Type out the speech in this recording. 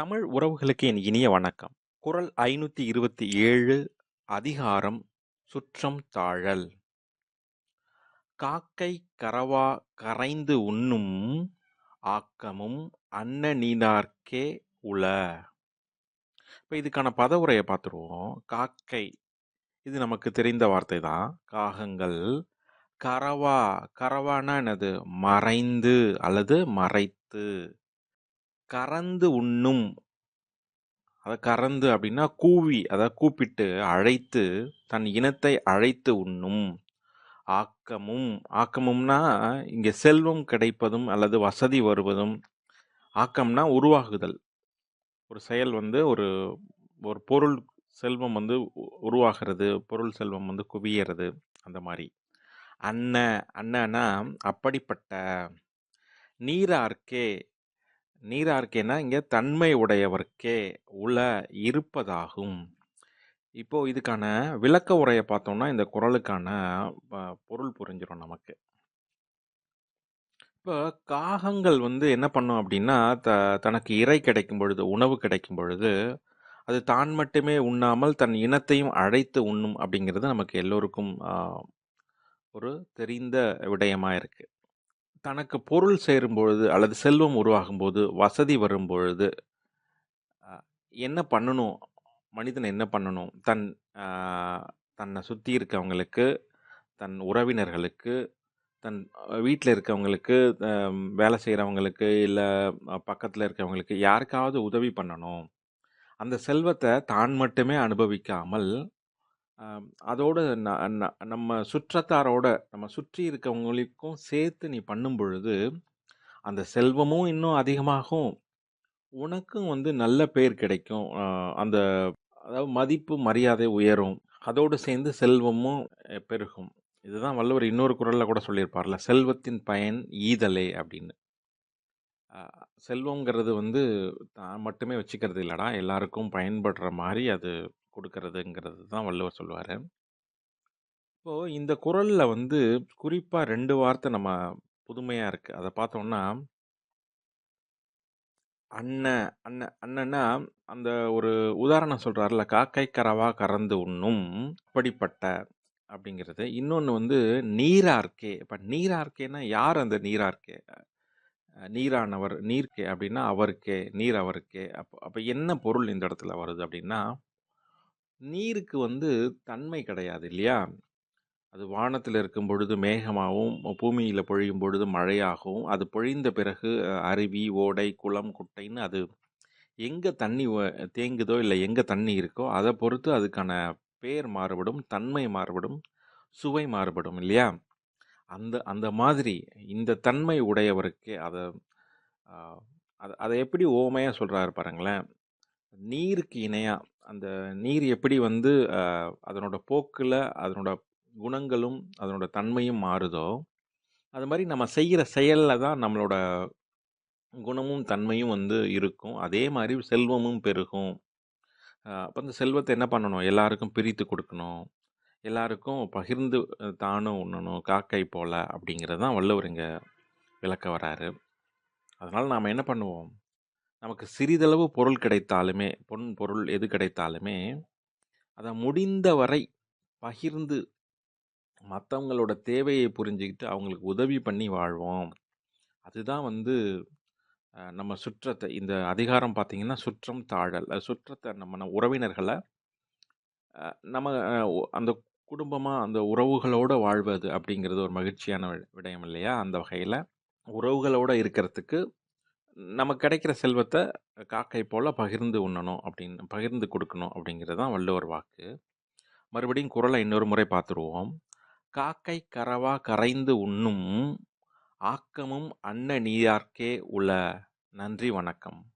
தமிழ் உறவுகளுக்கு என் இனிய வணக்கம். குரல் ஐநூற்றி இருபத்தி ஏழு அதிகாரம் சுற்றம் தாழல். காக்கை கரவா கரைந்து உண்ணும் ஆக்கமும் அன்ன உல இப்போ இதுக்கான பதவுரையை பார்த்துருவோம். காக்கை இது நமக்கு தெரிந்த வார்த்தை தான். காகங்கள் கரவா கரவானா என்னது மறைந்து அல்லது மறைத்து கறந்து உண்ணும். அதை கறந்து அப்படின்னா கூவி அதை கூப்பிட்டு அழைத்து தன் இனத்தை அழைத்து உண்ணும். ஆக்கமும் ஆக்கமும்னா இங்கே செல்வம் கிடைப்பதும் அல்லது வசதி வருவதும். ஆக்கம்னா உருவாகுதல். ஒரு செயல் வந்து ஒரு ஒரு பொருள் செல்வம் வந்து உருவாகிறது. பொருள் செல்வம் வந்து குவியறது. அந்த மாதிரி. அன்ன அண்ணனா அப்படிப்பட்ட நீரார்க்கே நீரார்க்கேனா இங்கே தன்மை உடையவர்க்கே உள இருப்பதாகும். இப்போ இதுக்கான விளக்க உரையை பார்த்தோம்னா இந்த குரலுக்கான ப- பொருள் புரிஞ்சிடும் நமக்கு. இப்போ காகங்கள் வந்து என்ன பண்ணும் அப்படின்னா த தனக்கு இரை கிடைக்கும் பொழுது உணவு கிடைக்கும் பொழுது அது தான் மட்டுமே உண்ணாமல் தன் இனத்தையும் அழைத்து உண்ணும் அப்படிங்கிறது நமக்கு எல்லோருக்கும் ஒரு தெரிந்த விடயமாக இருக்குது தனக்கு பொருள் சேரும் பொழுது அல்லது செல்வம் உருவாகும் போது வசதி வரும் பொழுது என்ன பண்ணணும்? மனிதன் என்ன பண்ணணும்? தன் தன்னை சுற்றி இருக்கவங்களுக்கு தன் உறவினர்களுக்கு தன் வீட்டில் இருக்கவங்களுக்கு வேலை செய்கிறவங்களுக்கு இல்லை பக்கத்தில் இருக்கவங்களுக்கு யாருக்காவது உதவி பண்ணணும். அந்த செல்வத்தை தான் மட்டுமே அனுபவிக்காமல் அதோடு ந- ந- நம்ம சுற்றத்தாரோட நம்ம சுற்றி இருக்கவங்களுக்கும் சேர்த்து நீ பண்ணும் பொழுது அந்த செல்வமும் இன்னும் அதிகமாகும். உனக்கும் வந்து நல்ல பேர் கிடைக்கும். அந்த அதாவது மதிப்பு மரியாதை உயரும். அதோடு சேர்ந்து செல்வமும் பெருகும். இதுதான் வள்ளுவர் இன்னொரு குரலில் கூட சொல்லியிருப்பார்ல செல்வத்தின் பயன் ஈதலே அப்படின்னு. செல்வங்கிறது வந்து தான் மட்டுமே வச்சுக்கிறது இல்லைடா எல்லாருக்கும் பயன்படுற மாதிரி அது கொடுக்கறதுங்கிறது தான் வள்ளுவர் சொல்லுவார். இப்போது இந்த குரலில் வந்து குறிப்பாக ரெண்டு வார்த்தை நம்ம புதுமையாக இருக்குது அதை பார்த்தோம்னா அண்ணன் அண்ணன் அண்ணன்னா அந்த ஒரு உதாரணம் சொல்கிறாருல காக்கை கரவா கறந்து உண்ணும் அப்படிப்பட்ட அப்படிங்கிறது. இன்னொன்று வந்து நீரார்க்கே. இப்போ நீரார்க்கேன்னா யார் அந்த நீரார்க்கே? நீரானவர் நீர்க்கே அப்படின்னா அவருக்கே நீர் அவருக்கே. அப்போ அப்போ என்ன பொருள் இந்த இடத்துல வருது அப்படின்னா நீருக்கு வந்து தன்மை கிடையாது இல்லையா? அது வானத்தில் இருக்கும் பொழுது மேகமாகவும் பூமியில் பொழியும் பொழுது மழையாகவும் அது பொழிந்த பிறகு அருவி ஓடை குளம் குட்டைன்னு அது எங்கே தண்ணி தேங்குதோ இல்லை எங்கே தண்ணி இருக்கோ அதை பொறுத்து அதுக்கான பேர் மாறுபடும் தன்மை மாறுபடும் சுவை மாறுபடும் இல்லையா? அந்த அந்த மாதிரி இந்த தன்மை உடையவருக்கு அதை அதை அதை எப்படி ஓமையாக சொல்கிறாரு பாருங்களேன். நீருக்கு இணையாக அந்த நீர் எப்படி வந்து அதனோட போக்கில் அதனோட குணங்களும் அதனோட தன்மையும் மாறுதோ அது மாதிரி நம்ம செய்கிற செயலில் தான் நம்மளோட குணமும் தன்மையும் வந்து இருக்கும். அதே மாதிரி செல்வமும் பெருகும். அப்போ அந்த செல்வத்தை என்ன பண்ணணும்? எல்லாருக்கும் பிரித்து கொடுக்கணும். எல்லாருக்கும் பகிர்ந்து தானும் உண்ணணும் காக்கை போல் அப்படிங்கிறது தான் வள்ளுவர் இங்கே விளக்க வராரு. அதனால் நாம் என்ன பண்ணுவோம்? நமக்கு சிறிதளவு பொருள் கிடைத்தாலுமே பொன் பொருள் எது கிடைத்தாலுமே அதை முடிந்த வரை பகிர்ந்து மற்றவங்களோட தேவையை புரிஞ்சுக்கிட்டு அவங்களுக்கு உதவி பண்ணி வாழ்வோம். அதுதான் வந்து நம்ம சுற்றத்தை இந்த அதிகாரம் பார்த்திங்கன்னா சுற்றம் தாழல். அது சுற்றத்தை நம்ம உறவினர்களை நம்ம அந்த குடும்பமாக அந்த உறவுகளோட வாழ்வது அப்படிங்கிறது ஒரு மகிழ்ச்சியான விடயம் இல்லையா? அந்த வகையில் உறவுகளோட இருக்கிறதுக்கு நமக்கு கிடைக்கிற செல்வத்தை காக்கை போல் பகிர்ந்து உண்ணணும் அப்படின்னு பகிர்ந்து கொடுக்கணும் அப்படிங்கிறது தான் வள்ளுவர் வாக்கு. மறுபடியும் குரலை இன்னொரு முறை பார்த்துருவோம். காக்கை கரவா கரைந்து உண்ணும் ஆக்கமும் அன்ன நீயார்க்கே உள. நன்றி வணக்கம்.